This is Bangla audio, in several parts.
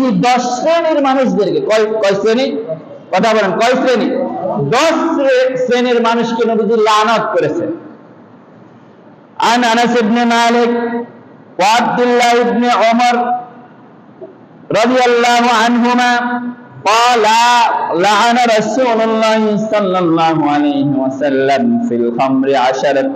নবীজি দশ শ্রেণীর মানুষদেরকে কয় কয় শ্রেণী কথা বলেন কয় শ্রেণী দশ শ্রে- শ্রেণীর মানুষকে নবীজি লানত করেছেন عن انس بن مالك وعبد الله بن عمر رضي الله عنهما قال لعن رسول الله صلى الله عليه وسلم في الخمر عشرة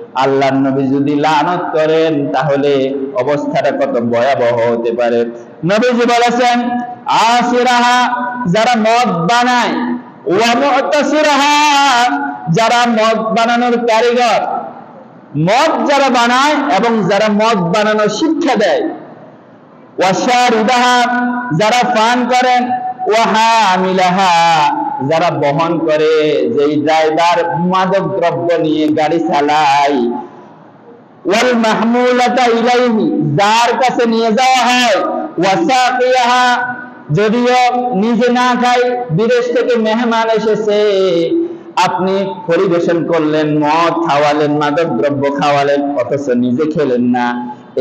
আল্লাহ নবী যদি লানত করেন, তাহলে অবস্থাটা কত ভয়াবহ হতে পারে। নবীজি বলেছেন আসিরাহা যারা মদ বানায়, ওয়া মুতাসিরাহা যারা মদ বানানোর কারিগর, মদ যারা বানায় এবং যারা মদ বানানোর শিক্ষা দেয় ওয়াশারিদাহা যারা পান করেন ওয়াহামিলাহা যারা বহন করে, যেই ড্রাইভার মাদক দ্রব্য নিয়ে গাড়ি চালায়, ওয়াল মাহমুলাতা ইলাইহি, যার কাছে নিয়ে যাওয়া হয়, ওয়াসাকিয়াহা, যদিও নিজে না খাই বিদেশ থেকে মেহমান এসেছে, আপনি পরিবেশন করলেন, মদ খাওয়ালেন মাদক দ্রব্য খাওয়ালেন, অথচ নিজে খেলেন না।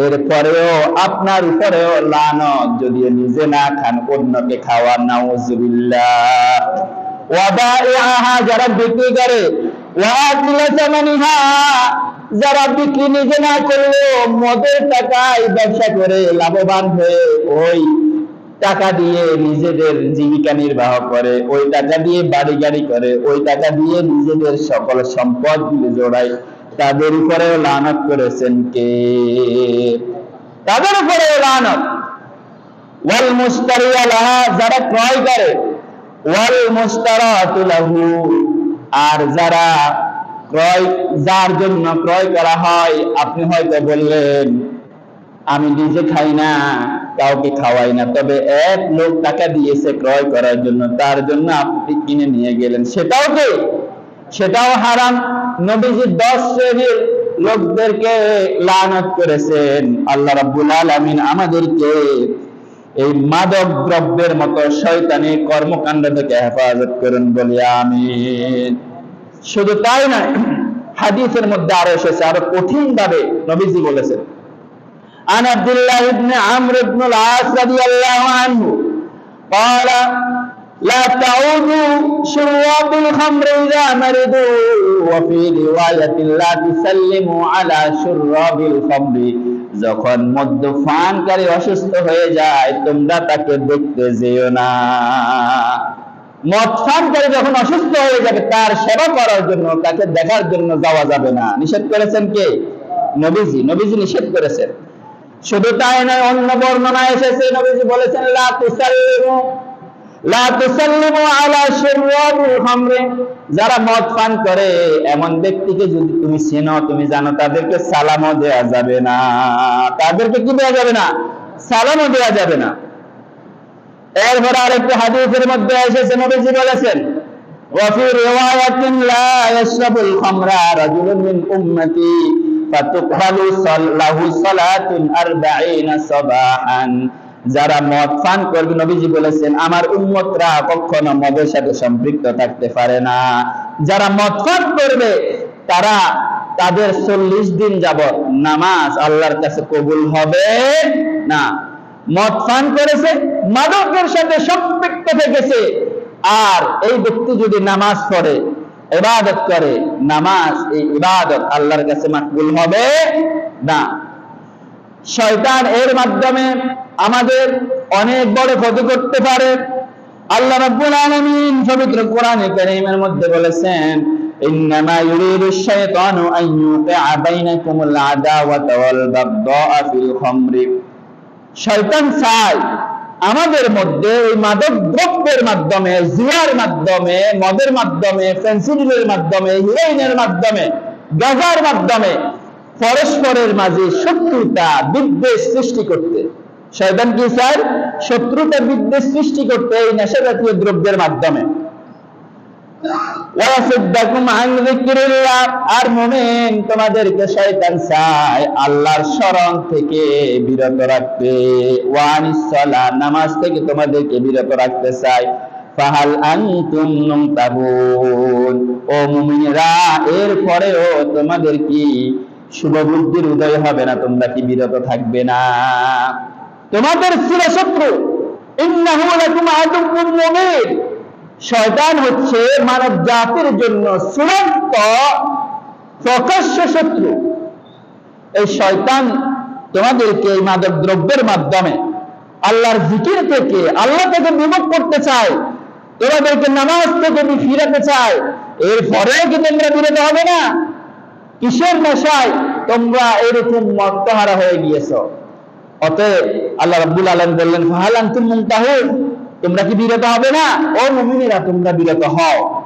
এরপরেও, আপনার উপরেও লানত, যদিও নিজে না খান, অন্যকে খাওয়া নাউজুবিল্লাহ। যারা বিক্রি করে। যারা বিক্রি নিজে না করলেও মদের টাকায় ব্যবসা করে লাভবান হয়ে ওই টাকা দিয়ে নিজেদের জীবিকা নির্বাহ করে, ওই টাকা দিয়ে বাড়ি গাড়ি করে, ওই টাকা দিয়ে নিজেদের সকল সম্পদ জোড়ায়। তাদের উপরেও লানত করেছেন কে? তাদের উপরে লানত। ওয়াল যারা ক্রয় করে ওয়াল মুস্তারাতু লাহু। আর যারা ক্রয়, যার জন্য ক্রয় করা হয়, আপনি হয়তো বললেন, আমি নিজে খাই না, কাউকে খাওয়াই না। তবে এক লোক টাকা দিয়েছে ক্রয় করার জন্য, তার জন্য আপনি কিনে নিয়ে গেলেন। সেটাও কি? সেটাও হারাম। নবীজি দশ শ্রেণির লোকদেরকে লানত করেছেন। আল্লাহ রাব্বুল আলামিন আমাদেরকে এই মাদক দ্রব্যের মতো শয়তানি কর্মকাণ্ড থেকে হেফাজত করুন বলি আমিন শুধু তাই নয় হাদিসের মধ্যে আরো এসেছে আরো কঠিন ভাবে নবীজি বলেছেন عن عبد الله بن عمرو بن العاص رضي الله عنه قال لا تعودوا شراب الخمر إذا مرضوا وفي رواية لا تسلموا على شراب الخمر যখন মদ্যপানকারী অসুস্থ হয়ে যায়, তোমরা তাকে দেখতে যেও না। মদ পানকারী যখন অসুস্থ হয়ে যাবে, তার সেবা করার জন্য, তাকে দেখার জন্য যাওয়া যাবে না। নিষেধ করেছেন কে? নবীজি। নবীজি নিষেধ করেছেন। শুধু তাই নয়, অন্য বর্ণনা এসেছে, নবীজি বলেছেন, লা তুসাল্লিমু যারা মদ পান করে এমন ব্যক্তিকে যদি তুমি চেনো তুমি জানো তাদেরকে সালামও দেয়া যাবে না তাদেরকে কি দেয়া যাবে না সালামও দেয়া যাবে না এরপর আরেকটি হাদিসের মধ্যে এসেছে নবীজি বলেছেন وفي رواية لا يشرب الخمر رجل من أمتي فتقبل صل- له صلاة أربعين صباحا যারা মদ পান করবে, নবীজি বলেছেন, আমার উম্মতরা কখনো মদের সাথে সম্পৃক্ত থাকতে পারে না। যারা মদ পান করবে, তারা তাদের চল্লিশ দিন যাবত নামাজ আল্লাহর কাছে কবুল হবে না। মদ পান করেছে, মাদকের সাথে সম্পৃক্ত থেকেছে। আর এই ব্যক্তি যদি নামাজ পড়ে, ইবাদত করে, নামাজ, এই ইবাদত আল্লাহর কাছে মাকবুল হবে না। শয়তান এর মাধ্যমে আমাদের অনেক বড় ক্ষতি করতে পারে। আল্লাহ রাব্বুল আলামিন পবিত্র কোরআনে কারীমের মধ্যে বলেছেন, ইন্নামা ইউরিদু শাইতানু আন ইউকিআ বাইনাকুমুল আদাওয়াতা ওয়াল বাগদাআ ফিল খামরি। শয়তান চায় আমাদের মধ্যে এই মাদক দ্রব্যের মাধ্যমে, জুয়ার মাধ্যমে, মদের মাধ্যমে, ফেন্সিডিলের মাধ্যমে, হিরোইনের মাধ্যমে, গাজার মাধ্যমে পরস্পরের মাঝে শত্রুতা, বিদ্বেষ সৃষ্টি করতে। শয়তান কি স্যার? শত্রুতা বিদ্বেষ সৃষ্টি করতে এই নেশা জাতীয় দ্রব্যের মাধ্যমে। আর মুমিন, তোমাদেরকে শয়তান আল্লাহর স্মরণ থেকে বিরত রাখতে। নামাজ থেকে তোমাদেরকে বিরত রাখতে ও এর পরেও তোমাদের কি শুভ বুদ্ধির উদয় হবে না? তোমরা কি বিরত থাকবে না? তোমাদের ছিল শত্রু। শয়তান হচ্ছে মানব জাতির জন্য চূড়ান্ত প্রকাশ্য শত্রু। এই শয়তান তোমাদেরকে এই মাদক দ্রব্যের মাধ্যমে আল্লাহর জিকির থেকে, আল্লাহ থেকে বিমুখ করতে চায়। তোমাদেরকে নামাজ থেকে ফিরাতে চায়। এরপরেও কি তোমরা বিরত হবে না? কিসের নেশায় তোমরা এরকম মর্তহারা হয়ে গিয়েছ? অতএব আল্লাহ রাব্বুল আলামিন বললেন ফাহাল আনতুম মুনতাহুন তোমরা কি বিরত হবে না ও মুমিনেরা তোমরা বিরত হও